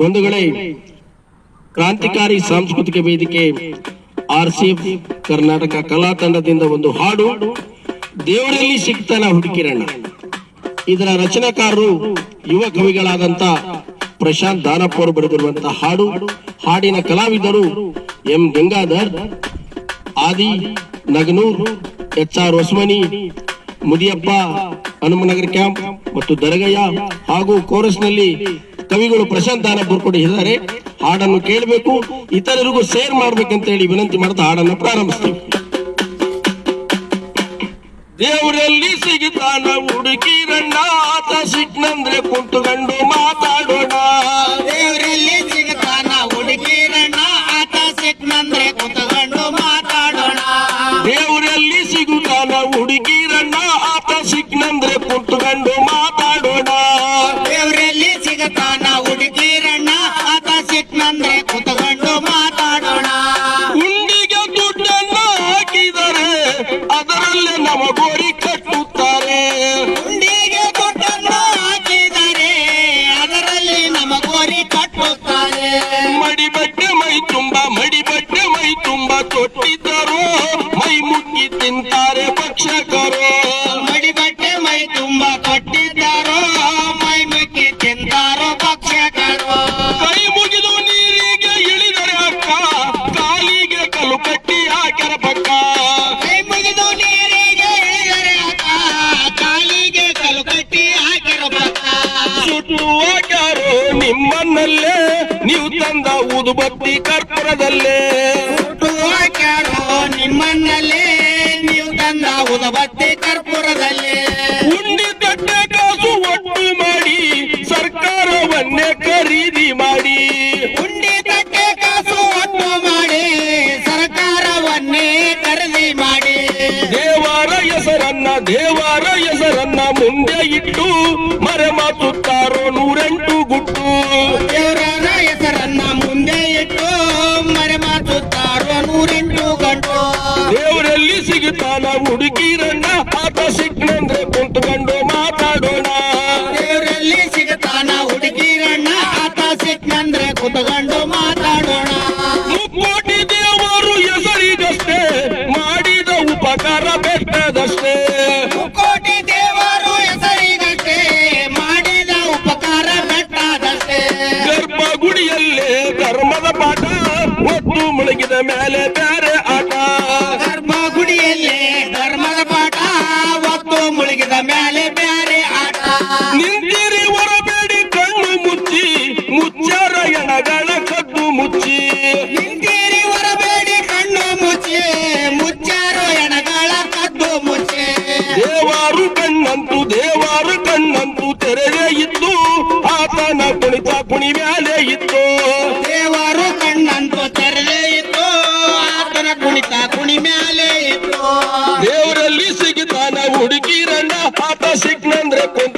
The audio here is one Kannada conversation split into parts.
ಬಂಧುಗಳೇ, ಕ್ರಾಂತಿಕಾರಿ ಸಾಂಸ್ಕೃತಿಕ ವೇದಿಕೆ ಆರ್ ಸಿ ಕರ್ನಾಟಕ ಕಲಾ ತಂಡದಿಂದ ಒಂದು ಹಾಡು, ದೇವರಲ್ಲಿ ಸಿಗ್ತಾನ ಹುಡುಕಿರಣ್ಣ. ಇದರ ರಚನಾಕಾರರು ಯುವ ಕವಿಗಳಾದಂತ ಪ್ರಶಾಂತ್ ದಾನಪ್ಪ ಅವರು ಬರೆದಿರುವಂತಹ ಹಾಡು, ಹಾಡಿನ ಕಲಾವಿದರು M Gangadhar, Adi Naganur, H R Hosamani, Mudiyappa Hanumanagara camp ಮತ್ತು ದರಗಯ್ಯ ಹಾಗೂ ಕೋರಸ್ನಲ್ಲಿ ಕವಿಗಳು ಪ್ರಶಾಂತ್ ಆನಪುರ್ ಕೂಡ ಇದ್ದಾರೆ. ಹಾಡನ್ನು ಕೇಳಬೇಕು. ಇತರರಿಗೂ ಶೇರ್ ಮಾಡ್ಬೇಕಂತ ಹೇಳಿ ವಿನಂತಿ ಮಾಡ್ತಾ ಹಾಡನ್ನು ಪ್ರಾರಂಭಿಸ್ತೀವಿ. ದೇವರಲ್ಲಿ ಸಿಗುತ್ತಾನ ಹುಡುಕಿರಣ್ಣ ಆತ ಸಿಟ್ನಂದ್ರೆ ಕುಂಟುಗಂಡು ಮಾತಾಡೋಣ. ದೇವರಲ್ಲಿ ಸಿಗತಾನ ಹುಡುಗಿರಣ್ಣ ಆತ ಸಿಟ್ನಂದ್ರೆ ಕುಂಟುಗಂಡು ಮಾತಾಡೋಣ. ದೇವರಲ್ಲಿ ಸಿಗುತ್ತಾನ ಹುಡುಕಿರಣ್ಣ ಸಿಗತಾನ ಹುಡುಗಿರಣ್ಣ, ಆತ ಸಿಕ್ನಂದ್ರೆ ಕುತ್ಕೊಂಡು ಮಾತಾಡೋಣ. ಹುಂಡಿಗೆ ದುಡ್ಡನ್ನು ಹಾಕಿದರೆ, ಅದರಲ್ಲೇ ನಮಗೋರಿ ಕಟ್ಟುತ್ತಾರೆ. ಹುಂಡಿಗೆ ದುಡ್ಡನ್ನು ಹಾಕಿದರೆ, ಅದರಲ್ಲಿ ನಮಗೋರಿ ಕಟ್ಟುತ್ತಾರೆ. ಮಡಿಬಟ್ಟೆ ಮೈ ತುಂಬ, ಮಡಿಬಟ್ಟೆ ಮೈ ತುಂಬ ತೊಟ್ಟಿದ್ದರು. ಮೈ ಮುಕ್ಕಿ ತಿಂತಾರೆ ಭಕ್ಷಕರು. ನಿಮ್ಮನ್ನಲ್ಲೇ ನೀವು ತಂದ ಊದುಬತ್ತಿ ಕರ್ಪೂರದಲ್ಲೇ. ನಿಮ್ಮನ್ನಲ್ಲೇ ನೀವು ತಂದ ಉದಬತ್ತಿ ಕರ್ಪೂರದಲ್ಲಿ. ಉಂಡಿ ದೊಡ್ಡ ಕಾಸು ಒಟ್ಟು ಮಾಡಿ ಸರ್ಕಾರವನ್ನೇ ಖರೀದಿ ಮಾಡಿ. ಉಂಡಿ ತಟ್ಟೆ ಕಾಸು ಒಟ್ಟು ಮಾಡಿ ಸರ್ಕಾರವನ್ನೇ ಖರೀದಿ ಮಾಡಿ. ದೇವರ ಹೆಸರನ್ನ ದೇವರ ಮುಂದೆ ಇಟ್ಟು ಮರೆಮಾಚುತ್ತಾರೋ ನೂರೆಂಟು ಗುಟ್ಟು. ದೇವರ ಹೆಸರನ್ನ ಮುಂದೆ ಇಟ್ಟು ಮರೆ ಮಾತುತ್ತಾರೋ ನೂರೆಂಟು ಗಂಟು. ದೇವರಲ್ಲಿ ಸಿಗುತ್ತಾನ ಹುಡುಗಿರನ್ನ ಆತ ಸಿಕ್ಕಂದ್ರೆ ಕುಂತ್ಕೊಂಡು ಮಾತಾಡೋಣ. ದೇವರಲ್ಲಿ ಸಿಗುತ್ತಾನ ಹುಡುಗಿರಣ್ಣ ಆತ ಸಿಕ್ಕಂದ್ರೆ ಕುತ್ಕೊಂಡು ಮೇಲೆ ಬೇರೆ ಆಟ. ಧರ್ಮ ಗುಡಿಯಲ್ಲಿ ಧರ್ಮದ ಪಾಠ ಒತ್ತು ಮುಳುಗಿದ ಮೇಲೆ ಬೇರೆ ಆಟ. ನಿಂತಿರಿ ಹೊರಬೇಡಿ ಕಣ್ಣು ಮುಚ್ಚಿ ಮುಚ್ಚಾರ ಎಣಗಳ ಕದ್ದು ಮುಚ್ಚಿ. ನಿಂತೀರಿ ಹೊರಬೇಡಿ ಕಣ್ಣು ಮುಚ್ಚಿ ಮುಚ್ಚಾರ ಎಣಗಳ ಕದ್ದು ಮುಚ್ಚಿ. ದೇವಾರು ಕಣ್ಣಂತು ದೇವಾರು ಕಣ್ಣಂತು ತೆರೆದೇ ಇತ್ತು. ಆತನ ಕುಣಿತ ಕುಣಿ ಸಿಕ್ನಂದ್ರೆ ಕುಂತ್ಕೊಂಡು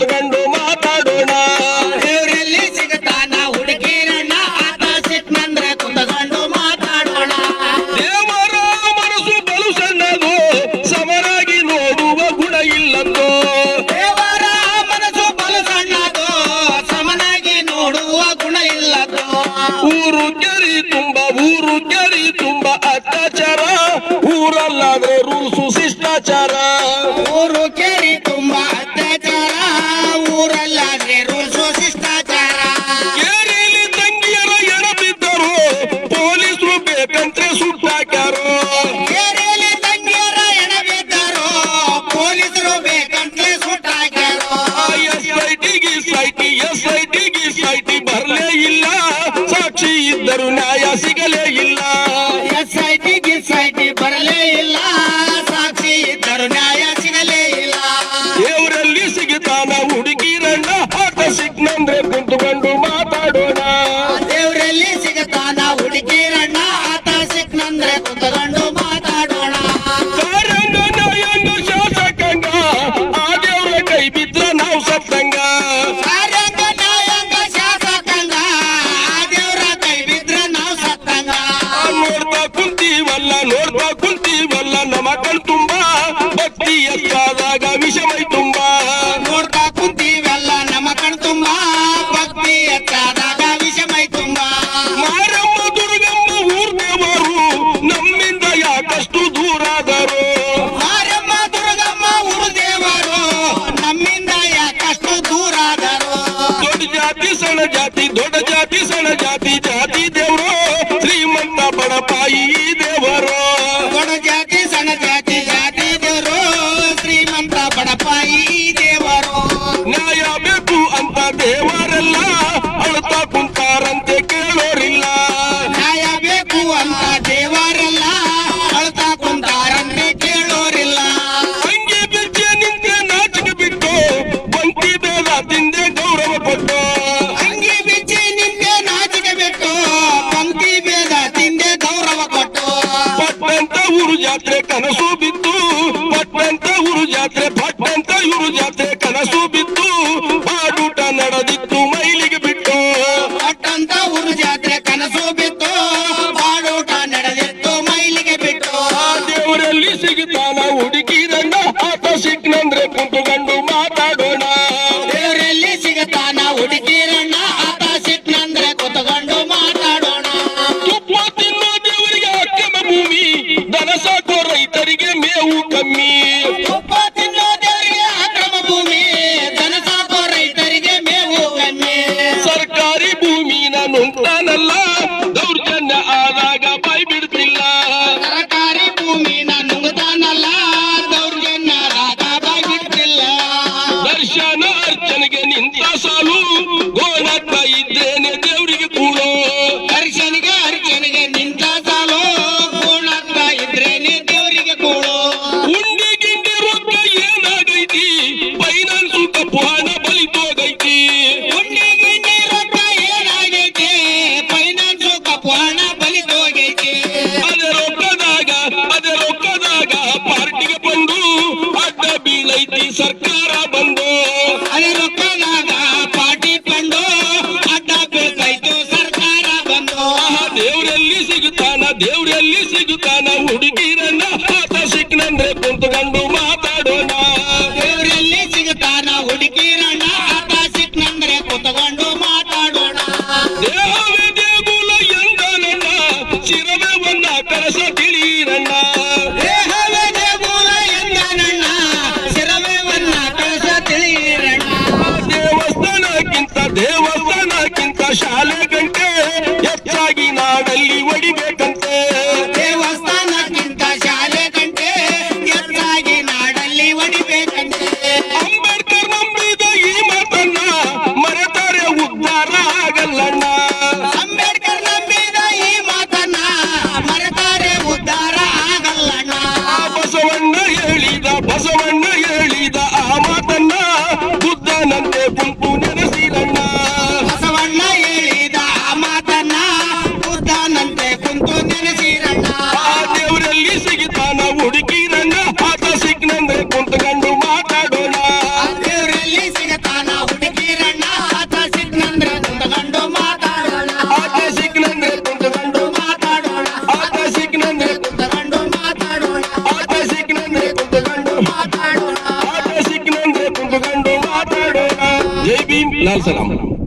Eu ಊರು ಜಾತ್ರೆ ಕನಸು ಬಿತ್ತು, ಬಾಡೂಟ ನಡೆದಿತ್ತು, ಮೈಲಿಗೆ ಬಿಟ್ಟು ದೇವರಲ್ಲಿ ಸಿಗುತ್ತಾನ ಹುಡುಕಿರನ್ನ ಆತ ಸಿಕ್ನಂದ್ರೆ ಕುಂತುಕೊಂಡು ಮಾತಾಡು. boom, boom. લાલ સલામ